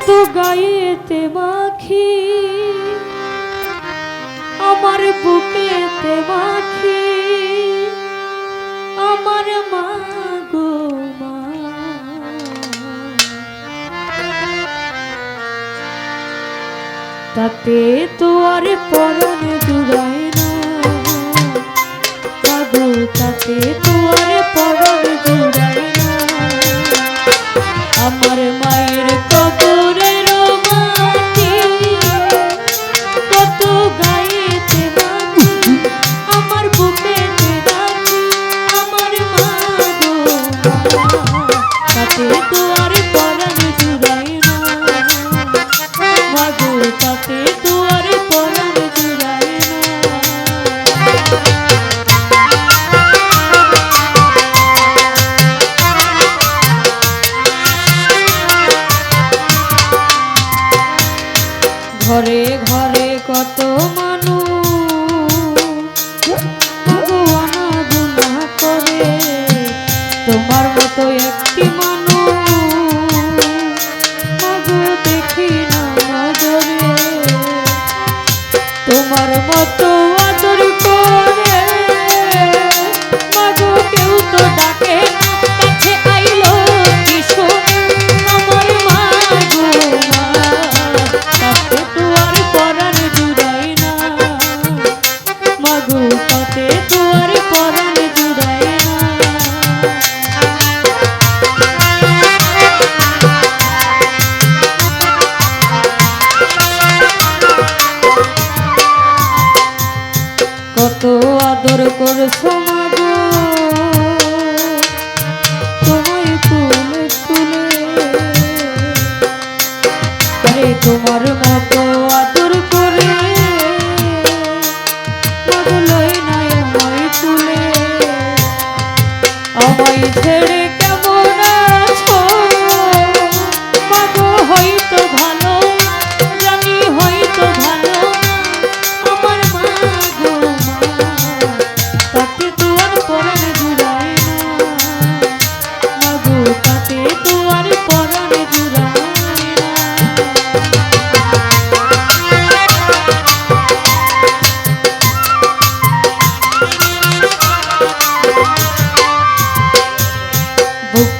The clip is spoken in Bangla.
কত গায়েতে মাখি, আমার বুকেতে মাখি, আমার মা গো তাতে তো আর পরন জুড়ায় না তাতে তো আর পরন ঘরে ঘরে কত মানুষ করে। তোমার মতো একটি মানুষ তোমার আদর করছ মাগো। তোমায় তুলে তুলে আরে তোমার মতো আদর করে। মাগো নাই আমায় তুলে আমায় ছেড়ে